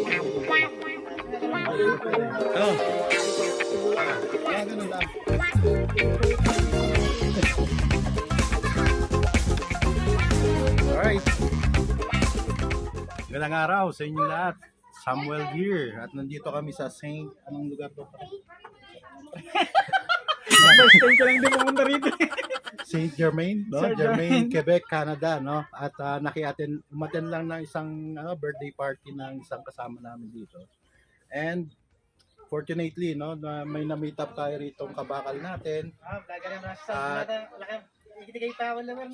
Oh. Magandang araw sa inyo lahat. Samuel here. At nandito kami sa Saint... Anong lugar to? First time ko lang din pumunta rito. Saint Germain, no? Saint Germain, Germain. Quebec, Canada, no? At uh, nakiaten umaten lang ng isang ano, birthday party ng isang kasama namin dito. And fortunately, no, na may na-meet up tayo rito ang kabakal natin. Ah, At-.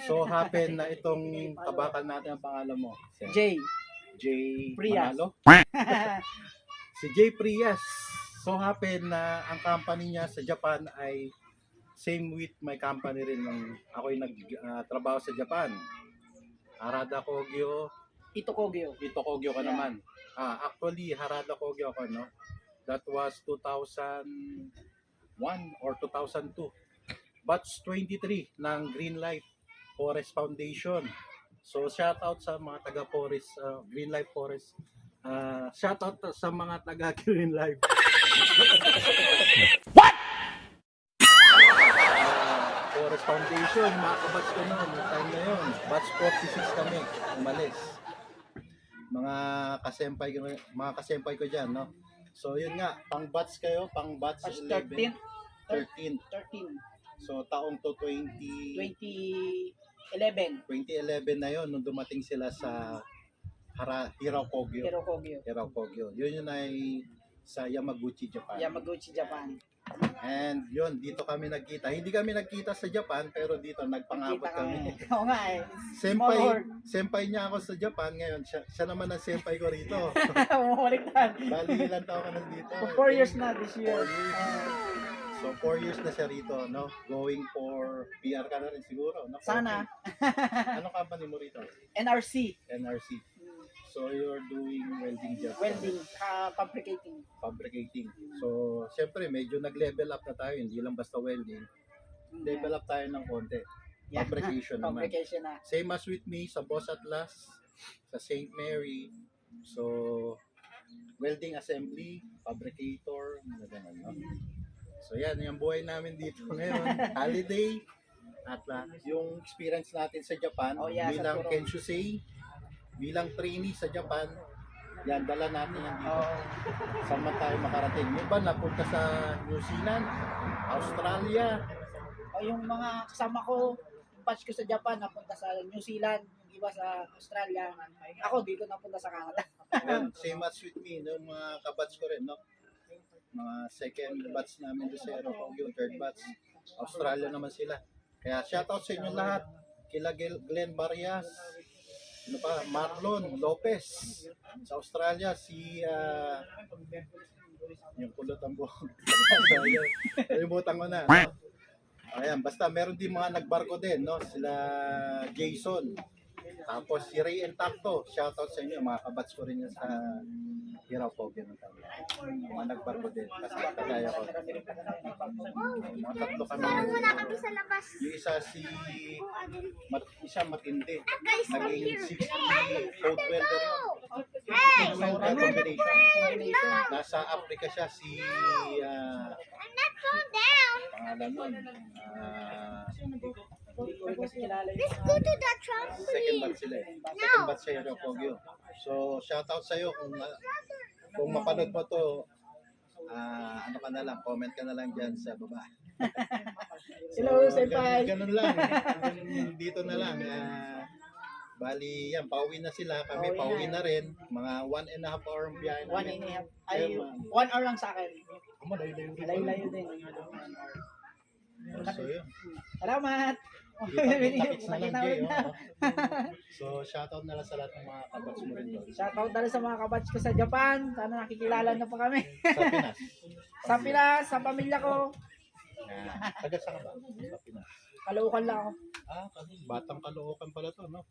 So happen na itong kabakal natin ang pangalan mo. Jay. Jay Prias. Manalo. Si Jay Prias. So happen na ang company niya sa Japan ay same with my company rin nung ako'y nagtrabaho sa Japan. Harada Kogyo, Ito Kogyo. Ito Kogyo ka Yeah. naman. Ah, actually, Harada Kogyo ako, no? That was 2001 or 2002. Batch 23 ng Green Life Forest Foundation. So, shout out sa mga taga Forest, uh, Green Life Forest. Uh, shout out sa mga taga Green Life. Ah, Forest Foundation, mga kabats ko noon, yung time na yun. Batch 46 kami, umalis mga kasempay mga kasempay ko diyan no so yun nga pang batch kayo pang batch Batch 11 13. 13 13. so taong to 20 2011. 2011 na yon nung dumating sila sa Hara, Hirokogyo Pero Kogyo. Hirokogyo yun yun ay sa Yamaguchi Japan Yamaguchi, Japan. and yun dito kami nagkita hindi kami nagkita sa Japan pero dito nagpangabot Kita kami Oo nga eh. Small Senpai, world. senpai niya ako sa Japan ngayon. Siya, siya naman ang senpai ko rito. Bumaliktad. Bali, ilan taon ka nandito? For four years na this year. Four years. So, four years na siya rito, no? Going for PR ka na rin siguro, no? sana. Anong company mo rito? NRC. NRC. So, you're doing welding job. Welding. Uh, fabricating. Fabricating. So, syempre, medyo nag-level up na tayo. Hindi lang basta welding. Level up tayo ng konti. Yeah. Fabrication naman. Fabrication na. Same as with me sa Boss Atlas, sa St. Mary. So, welding assembly, fabricator, mga ganun, no? So, yan, yung buhay namin dito ngayon. Holiday. At uh, yung experience natin sa Japan, Oh, yeah, sa bilang Turo. Bilang trainee sa Japan, yan, dala natin yan dito. Oh, Saan man tayo makarating. Yung iba napunta sa New Zealand, Australia, o yung mga kasama ko, yung batch ko sa Japan, napunta sa New Zealand, yung iba sa Australia. Ako dito napunta sa Canada. Same as with me, no, mga kabats ko rin, no? Mga second batch namin doon sa Aeropog, yung third batch. Australia naman sila. Kaya shoutout sa inyo lahat. Kila Glenn Barrias, ano pa, Marlon Lopez. Sa Australia, si, ah, yung kulot ang buhok. Kalimutan ko na. no? Ayan, basta meron din mga nagbarko din, no? Sila Jason, tapos si Ray and Takto, shoutout sa inyo, mga kabats ko rin yan sa Hiraw Pogi ng tawag. Mga nagbarko din, kasi kagaya ko. Mga tatlo kami. Wala kami sa labas. Yung isa si, mat, isa matindi. Come Naging here. 60 code welder. Hey! Nasa Africa siya si, ah, I'm not going down. pangalan nun, ah, Let's go to the second trampoline. batch sila eh. Second batch sa Hiraw Pogi. So, shoutout sa'yo kung, ah, kung mapanood mo to, ah, ano ka na lang, comment ka na lang dyan sa baba. Hello, So, Senpai. Ganun, ganun lang. Ganun dito na lang. Ah, bali, yan, pauwi na sila. Kami Pauwi pauwi na. na rin. Mga one and a half hour ang biyahe One and a half. Ay, ma'am. one hour lang sa akin. Malayo-layo rin. Layo-layo din. So, yun. Salamat. Na lang, Nakita ulit na. oh. So, shoutout na lang sa lahat ng mga kabats mo rin doon. Shoutout na rin sa mga kabatch ko sa Japan. Sana nakikilala na pa kami. Sa Pinas. Sa Pinas, sa pamilya ko. Yan. Taga sa ka ba? Sa Pinas. Kalaukan lang ako. Ah, kasi batang kalookan pala to, no?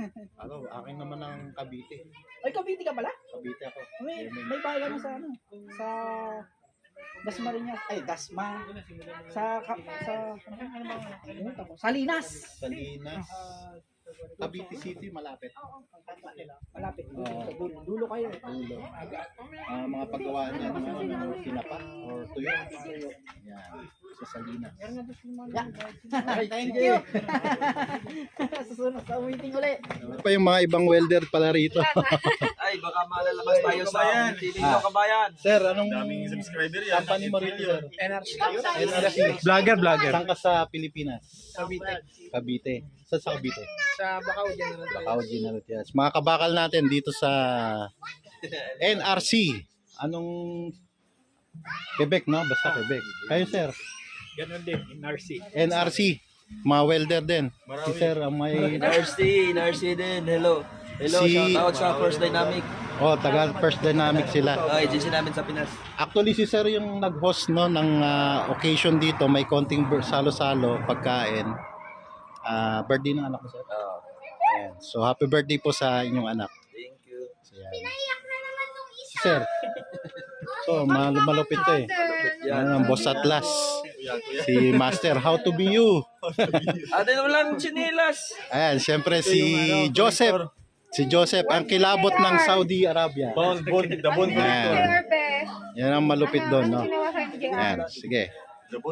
Ano, akin naman ang Cavite. Ay, Cavite ka pala? Cavite ako. May, may bahay kami sa ano? Sa Dasmariñas. Ay, Dasma. Sa, ka, sa, ano ba? Ano ba? Salinas. Salinas. Cavite City, malapit. Malapit. Sa dulo. Dulo kayo. Dulo. Ah, mga paggawa niya ng ano, tinapa or tuyo. Yan. Sa Salinas. Yeah. Thank you. Susunod sa meeting ulit. Ano pa yung mga ibang welder pala rito? Ay, baka malalabas tayo sa TV Ah. ng kabayan. sir, anong Daming subscriber yan. company mo rito, sir? NRC. NRC. Vlogger, vlogger. Saan ka sa Pilipinas? Cavite. Cavite. Saan sa Cavite? Sa Bacau, General. Bacau General Trias. Mga kabakal natin dito sa NRC. Anong Quebec, no? Basta Quebec. Kayo, sir? Ganon din, in RC. NRC. Mga welder din. Si sir, ang may... NRC, NRC din. Hello. Hello, Si- shout out sa First Dynamic. Oh, taga First Dynamic sila. Uh, agency namin sa Pinas. Actually, si sir yung nag-host no, ng ah, occasion dito. May konting ber- salo-salo, pagkain. Ah, birthday ng anak ko, sir. Uh, Ayan. So, happy birthday po sa inyong anak. thank you. So, yan. Iyak na naman nung isa. Sir. So, mal- malupit to eh. Yan. Yan ang boss atlas. Si Master, how to be you. Atin walang chinilas. Ayan, syempre si Joseph. Si Joseph, ang kilabot ng Saudi Arabia. Bone, bone, the bone Ayan. Yan ang malupit doon, no? Ginawa kang Ayan, sige. The